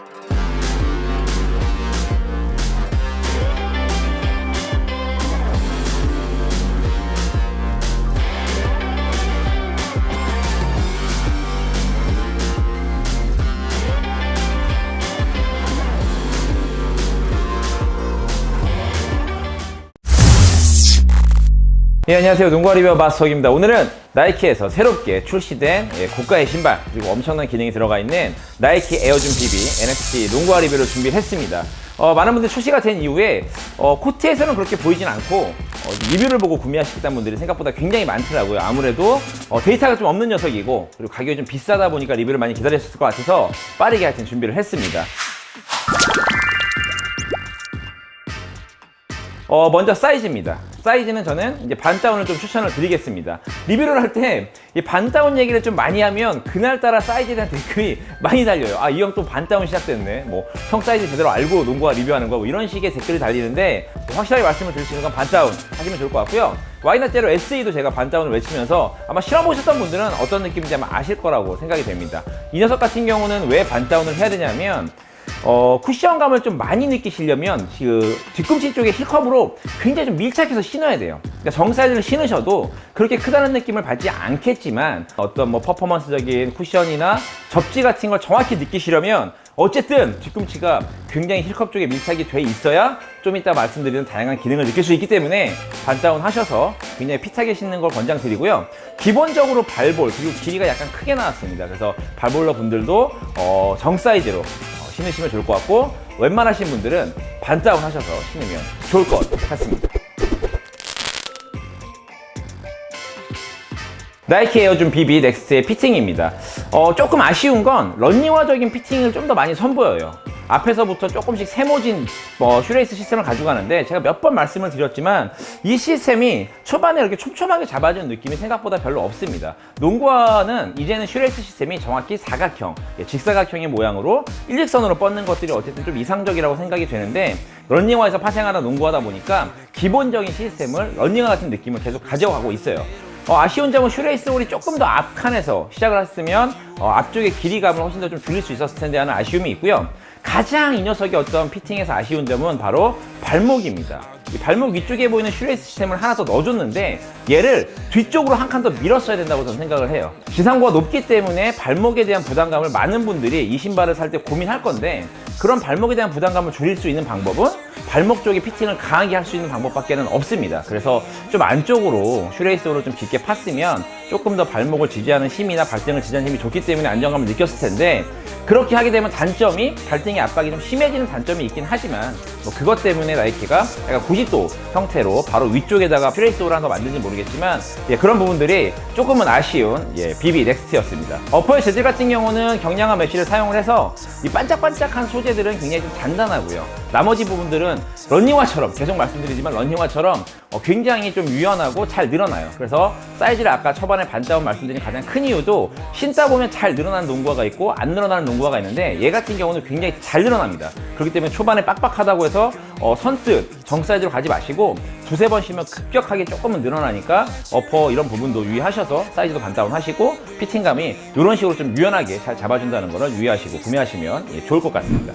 Bye. 예, 안녕하세요. 농구 리뷰어 마스터입니다. 오늘은 나이키에서 새롭게 출시된 예, 고가의 신발 그리고 엄청난 기능이 들어가 있는 나이키 에어줌 BB NFT 농구 리뷰를 준비했습니다. 어, 많은 분들이 출시가 된 이후에 어, 코트에서는 그렇게 보이진 않고 어, 리뷰를 보고 구매하시겠다는 분들이 생각보다 굉장히 많더라고요. 아무래도 어, 데이터가 좀 없는 녀석이고 그리고 가격이 좀 비싸다 보니까 리뷰를 많이 기다리셨을 것 같아서 빠르게 하여튼 준비를 했습니다. 어, 먼저 사이즈입니다. 사이즈는 저는 이제 반다운을 좀 추천을 드리겠습니다. 리뷰를 할 때 이 반다운 얘기를 좀 많이 하면 그날따라 사이즈에 대한 댓글이 많이 달려요. 아, 이 형 또 반다운 시작됐네. 뭐, 형 사이즈 제대로 알고 농구와 리뷰하는 거, 뭐 이런 식의 댓글이 달리는데 확실하게 말씀을 드릴 수 있는 건 반다운 하시면 좋을 것 같고요. 와이너제로 SE도 제가 반다운을 외치면서 아마 실험보셨던 분들은 어떤 느낌인지 아마 아실 거라고 생각이 됩니다. 이 녀석 같은 경우는 왜 반다운을 해야 되냐면 어, 쿠션감을 좀 많이 느끼시려면 그 뒤꿈치 쪽에 힐컵으로 굉장히 좀 밀착해서 신어야 돼요. 그러니까 정 사이즈를 신으셔도 그렇게 크다는 느낌을 받지 않겠지만 어떤 뭐 퍼포먼스적인 쿠션이나 접지 같은 걸 정확히 느끼시려면 어쨌든 뒤꿈치가 굉장히 힐컵 쪽에 밀착이 돼 있어야 좀 이따 말씀드리는 다양한 기능을 느낄 수 있기 때문에 반다운 하셔서 굉장히 핏하게 신는 걸 권장드리고요. 기본적으로 발볼 그리고 길이가 약간 크게 나왔습니다. 그래서 발볼러 분들도 어, 정 사이즈로 어, 신으시면 좋을 것 같고 웬만하신 분들은 반다운 하셔서 신으면 좋을 것 같습니다. 나이키 에어줌 BB 넥스트의 피팅입니다. 어, 조금 아쉬운 건 런닝화적인 피팅을 좀 더 많이 선보여요. 앞에서부터 조금씩 세모진 뭐 슈레이스 시스템을 가져가는데 제가 몇 번 말씀을 드렸지만 이 시스템이 초반에 이렇게 촘촘하게 잡아주는 느낌이 생각보다 별로 없습니다. 농구화는 이제는 슈레이스 시스템이 정확히 사각형, 예, 직사각형의 모양으로 일직선으로 뻗는 것들이 어쨌든 좀 이상적이라고 생각이 되는데 런닝화에서 파생하는 농구하다 보니까 기본적인 시스템을 런닝화 같은 느낌을 계속 가져가고 있어요. 어, 아쉬운 점은 슈레이스 홀이 조금 더 앞칸에서 시작을 했으면 어, 앞쪽의 길이감을 훨씬 더 좀 줄일 수 있었을 텐데 하는 아쉬움이 있고요. 가장 이 녀석이 어떤 피팅에서 아쉬운 점은 바로 발목입니다. 이 발목 위쪽에 보이는 슈레이스 시스템을 하나 더 넣어줬는데 얘를 뒤쪽으로 한 칸 더 밀었어야 된다고 저는 생각을 해요. 지상고가 높기 때문에 발목에 대한 부담감을 많은 분들이 이 신발을 살 때 고민할 건데 그런 발목에 대한 부담감을 줄일 수 있는 방법은 발목 쪽에 피팅을 강하게 할 수 있는 방법밖에는 없습니다. 그래서 좀 안쪽으로 슈레이스로 좀 깊게 팠으면 조금 더 발목을 지지하는 힘이나 발등을 지지하는 힘이 좋기 때문에 안정감을 느꼈을 텐데 그렇게 하게 되면 단점이 발등의 압박이 좀 심해지는 단점이 있긴 하지만 뭐 그것 때문에 나이키가 약간 90도 형태로 바로 위쪽에다가 슈레이스를 한거 만든지 모르겠지만 예, 그런 부분들이 조금은 아쉬운 예, BB 넥스트였습니다. 어퍼의 재질 같은 경우는 경량한 메쉬를 사용을 해서 이 반짝반짝한 소재 들은 굉장히 좀 단단하고요. 나머지 부분들은 런닝화처럼 계속 말씀드리지만 런닝화처럼 어, 굉장히 좀 유연하고 잘 늘어나요. 그래서 사이즈를 아까 초반에 반다운 말씀드린 가장 큰 이유도 신다 보면 잘 늘어나는 농구화가 있고 안 늘어나는 농구화가 있는데 얘 같은 경우는 굉장히 잘 늘어납니다. 그렇기 때문에 초반에 빡빡하다고 해서 어, 선뜻 정 사이즈로 가지 마시고 두세 번 쉬면 급격하게 조금은 늘어나니까 어퍼 이런 부분도 유의하셔서 사이즈도 반다운 하시고 피팅감이 이런 식으로 좀 유연하게 잘 잡아준다는 것을 유의하시고 구매하시면 예, 좋을 것 같습니다.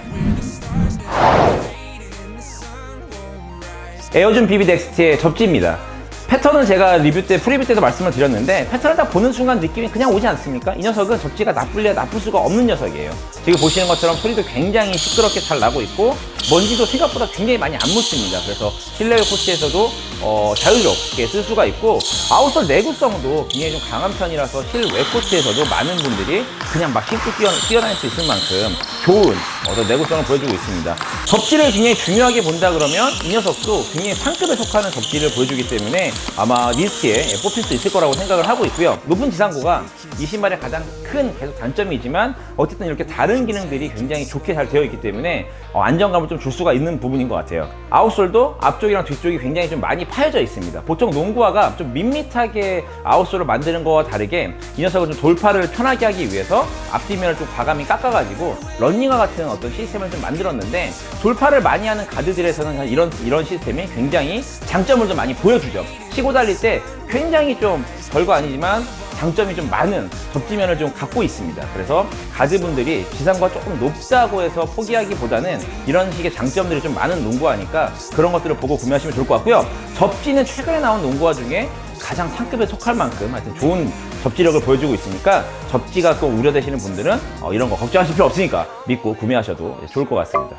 에어준 비비 덱스트의 접지입니다. 패턴은 제가 리뷰 때, 프리뷰 때도 말씀을 드렸는데 패턴을 딱 보는 순간 느낌이 그냥 오지 않습니까? 이 녀석은 접지가 나쁠래 나쁠 수가 없는 녀석이에요. 지금 보시는 것처럼 소리도 굉장히 시끄럽게 잘 나고 있고 먼지도 생각보다 굉장히 많이 안 묻습니다. 그래서 실내외 코트에서도 어, 자유롭게 쓸 수가 있고 아웃솔 내구성도 굉장히 좀 강한 편이라서 실외 코트에서도 많은 분들이 그냥 막 신고 뛰어, 뛰어다닐 수 있을 만큼 좋은 어떤 내구성을 보여주고 있습니다. 접지를 굉장히 중요하게 본다 그러면 이 녀석도 굉장히 상급에 속하는 접지를 보여주기 때문에 아마 리스트에 뽑힐 수 있을 거라고 생각을 하고 있고요. 높은 지상고가 이 신발의 가장 큰 계속 단점이지만 어쨌든 이렇게 다른 기능들이 굉장히 좋게 잘 되어 있기 때문에 어, 안정감을 좀 줄 수가 있는 부분인 것 같아요. 아웃솔도 앞쪽이랑 뒤쪽이 굉장히 좀 많이 파여져 있습니다. 보통 농구화가 좀 밋밋하게 아웃솔을 만드는 거와 다르게 이 녀석은 좀 돌파를 편하게 하기 위해서 앞뒤면을 좀 과감히 깎아가지고 런닝화 같은 어떤 시스템을 좀 만들었는데 돌파를 많이 하는 가드들에서는 이런 이런 시스템이 굉장히 장점을 좀 많이 보여주죠. 치고 달릴 때 굉장히 좀 별거 아니지만 장점이 좀 많은 접지면을 좀 갖고 있습니다. 그래서 가드분들이 지상과 조금 높다고 해서 포기하기보다는 이런 식의 장점들이 좀 많은 농구화니까 그런 것들을 보고 구매하시면 좋을 것 같고요. 접지는 최근에 나온 농구화 중에 가장 상급에 속할 만큼 하여튼 좋은 접지력을 보여주고 있으니까 접지가 또 우려되시는 분들은 어, 이런 거 걱정하실 필요 없으니까 믿고 구매하셔도 좋을 것 같습니다.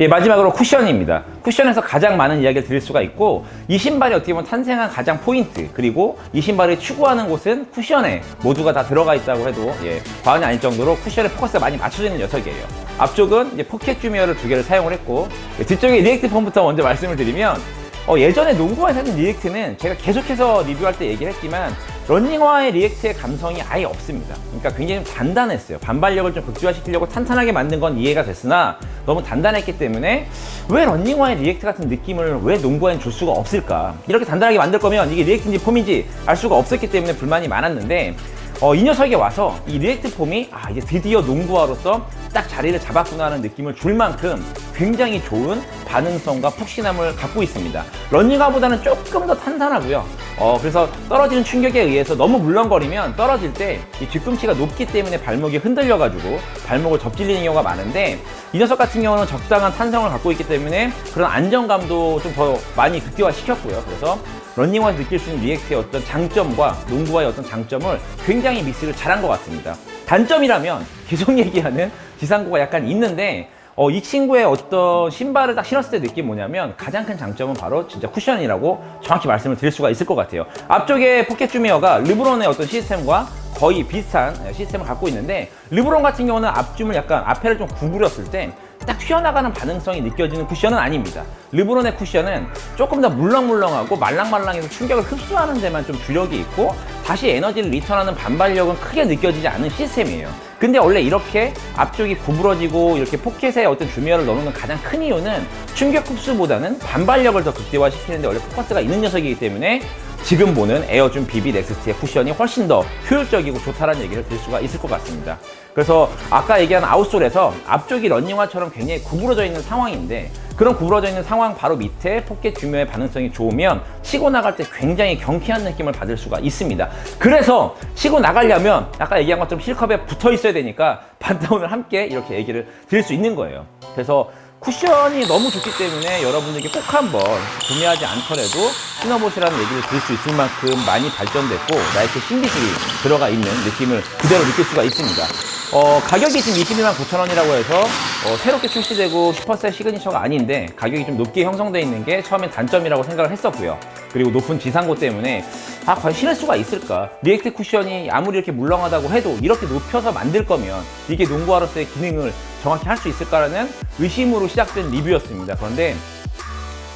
예, 마지막으로 쿠션입니다. 쿠션에서 가장 많은 이야기를 드릴 수가 있고 이 신발이 어떻게 보면 탄생한 가장 포인트 그리고 이 신발을 추구하는 곳은 쿠션에 모두가 다 들어가 있다고 해도 예, 과언이 아닐 정도로 쿠션에 포커스가 많이 맞춰져 있는 녀석이에요. 앞쪽은 포켓 주미어를 두 개를 사용을 했고 예, 뒤쪽에 리액트 폼부터 먼저 말씀을 드리면 어, 예전에 농구화에서 하는 리액트는 제가 계속해서 리뷰할 때 얘기를 했지만 런닝화의 리액트의 감성이 아예 없습니다. 그러니까 굉장히 좀 단단했어요. 반발력을 좀 극대화시키려고 탄탄하게 만든 건 이해가 됐으나 너무 단단했기 때문에 왜 런닝화의 리액트 같은 느낌을 왜 농구화엔 줄 수가 없을까? 이렇게 단단하게 만들 거면 이게 리액트인지 폼인지 알 수가 없었기 때문에 불만이 많았는데 어, 이 녀석에 와서 이 리액트 폼이 아 이제 드디어 농구화로서 딱 자리를 잡았구나 하는 느낌을 줄 만큼 굉장히 좋은 반응성과 푹신함을 갖고 있습니다. 런닝화보다는 조금 더 탄탄하고요. 어, 그래서 떨어지는 충격에 의해서 너무 물렁거리면 떨어질 때 이 뒤꿈치가 높기 때문에 발목이 흔들려가지고 발목을 접질리는 경우가 많은데 이 녀석 같은 경우는 적당한 탄성을 갖고 있기 때문에 그런 안정감도 좀 더 많이 극대화 시켰고요. 그래서 런닝화에서 느낄 수 있는 리액트의 어떤 장점과 농구화의 어떤 장점을 굉장히 믹스를 잘한 것 같습니다. 단점이라면 계속 얘기하는 지상고가 약간 있는데 어, 이 친구의 어떤 신발을 딱 신었을 때 느낌 뭐냐면 가장 큰 장점은 바로 진짜 쿠션이라고 정확히 말씀을 드릴 수가 있을 것 같아요. 앞쪽에 포켓 주미어가 르브론의 어떤 시스템과 거의 비슷한 시스템을 갖고 있는데 르브론 같은 경우는 앞줌을 약간 앞에를 좀 구부렸을 때 딱 튀어나가는 반응성이 느껴지는 쿠션은 아닙니다. 르브론의 쿠션은 조금 더 물렁물렁하고 말랑말랑해서 충격을 흡수하는 데만 좀 주력이 있고 다시 에너지를 리턴하는 반발력은 크게 느껴지지 않는 시스템이에요. 근데 원래 이렇게 앞쪽이 구부러지고 이렇게 포켓에 어떤 주미어를 넣는 가장 큰 이유는 충격 흡수보다는 반발력을 더 극대화시키는데 원래 포커스가 있는 녀석이기 때문에 지금 보는 에어줌 BB 넥스트의 쿠션이 훨씬 더 효율적이고 좋다라는 얘기를 드릴 수가 있을 것 같습니다. 그래서 아까 얘기한 아웃솔에서 앞쪽이 런닝화처럼 굉장히 구부러져 있는 상황인데 그런 구부러져 있는 상황 바로 밑에 포켓 주면의 반응성이 좋으면 치고 나갈 때 굉장히 경쾌한 느낌을 받을 수가 있습니다. 그래서 치고 나가려면 아까 얘기한 것처럼 힐컵에 붙어 있어야 되니까 반다운을 함께 이렇게 얘기를 드릴 수 있는 거예요. 그래서 쿠션이 너무 좋기 때문에 여러분들께 꼭 한번 구매하지 않더라도 신어보시라는 얘기를 드릴 수 있을 만큼 많이 발전됐고 나이키 신기술이 들어가 있는 느낌을 그대로 느낄 수가 있습니다. 어, 가격이 지금 22만 9천 원이라고 해서 어, 새롭게 출시되고 슈퍼셀 시그니처가 아닌데 가격이 좀 높게 형성되어 있는 게 처음엔 단점이라고 생각을 했었고요. 그리고 높은 지상고 때문에 아 과연 신을 수가 있을까? 리액트 쿠션이 아무리 이렇게 물렁하다고 해도 이렇게 높여서 만들 거면 이게 농구화로서의 기능을 정확히 할 수 있을까라는 의심으로 시작된 리뷰였습니다. 그런데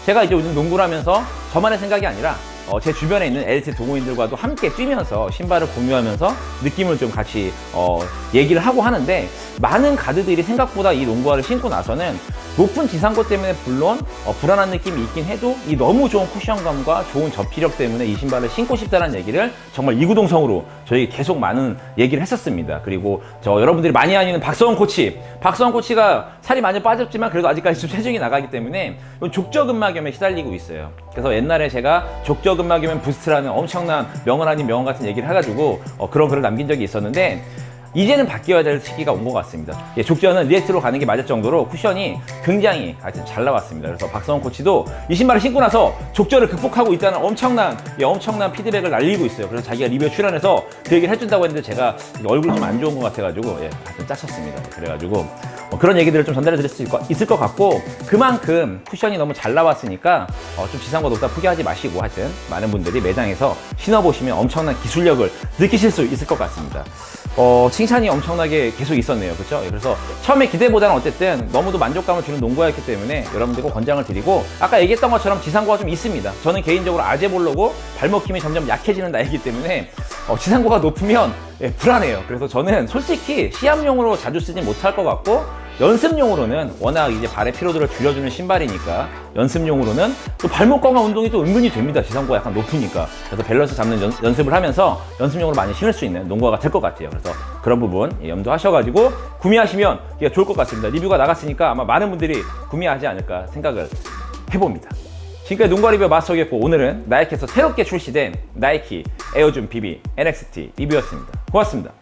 제가 이제 요즘 농구를 하면서 저만의 생각이 아니라 어, 제 주변에 있는 엘리트 동호인들과도 함께 뛰면서 신발을 공유하면서 느낌을 좀 같이 어, 얘기를 하고 하는데 많은 가드들이 생각보다 이 농구화를 신고 나서는 높은 지상고 때문에 물론 어, 불안한 느낌이 있긴 해도 이 너무 좋은 쿠션감과 좋은 접히력 때문에 이 신발을 신고 싶다는 얘기를 정말 이구동성으로 저희 계속 많은 얘기를 했었습니다. 그리고 저 여러분들이 많이 아는 박서원 코치, 박서원 코치가 살이 많이 빠졌지만 그래도 아직까지 좀 체중이 나가기 때문에 족저근막염에 시달리고 있어요. 그래서 옛날에 제가 족저근막염 부스트라는 엄청난 명언 아닌 명언 같은 얘기를 해가지고 어, 그런 글을 남긴 적이 있었는데 이제는 바뀌어야 될 시기가 온 것 같습니다. 예, 족저는 리액트로 가는 게 맞을 정도로 쿠션이 굉장히 하여튼 잘 나왔습니다. 그래서 박성원 코치도 이 신발을 신고 나서 족저를 극복하고 있다는 엄청난 예, 엄청난 피드백을 날리고 있어요. 그래서 자기가 리뷰에 출연해서 그 얘기를 해준다고 했는데 제가 얼굴이 좀 안 좋은 것 같아가지고 예, 하여튼 짜쳤습니다. 그래가지고 뭐 그런 얘기들을 좀 전달해 드릴 수 있을 것 같고 그만큼 쿠션이 너무 잘 나왔으니까 어, 좀 지상과 높다 포기하지 마시고 하여튼 많은 분들이 매장에서 신어보시면 엄청난 기술력을 느끼실 수 있을 것 같습니다. 어, 칭찬이 엄청나게 계속 있었네요. 그렇죠? 그래서 처음에 기대보다는 어쨌든 너무도 만족감을 주는 농구였기 때문에 여러분들과 권장을 드리고 아까 얘기했던 것처럼 지상고가 좀 있습니다. 저는 개인적으로 아재 볼로고 발목 힘이 점점 약해지는 나이기 때문에 어, 지상고가 높으면 예, 불안해요. 그래서 저는 솔직히 시합용으로 자주 쓰진 못할 것 같고 연습용으로는 워낙 이제 발의 피로도를 줄여주는 신발이니까 연습용으로는 또 발목 강화 운동이 또 은근히 됩니다. 지상고가 약간 높으니까. 그래서 밸런스 잡는 연, 습을 하면서 연습용으로 많이 신을 수 있는 농구화가 될 것 같아요. 그래서 그런 부분 예, 염두하셔가지고 구매하시면 좋을 것 같습니다. 리뷰가 나갔으니까 아마 많은 분들이 구매하지 않을까 생각을 해봅니다. 지금까지 눈과 리뷰 마스터였고 오늘은 나이키에서 새롭게 출시된 나이키 에어줌 BB NXT 리뷰였습니다. 고맙습니다.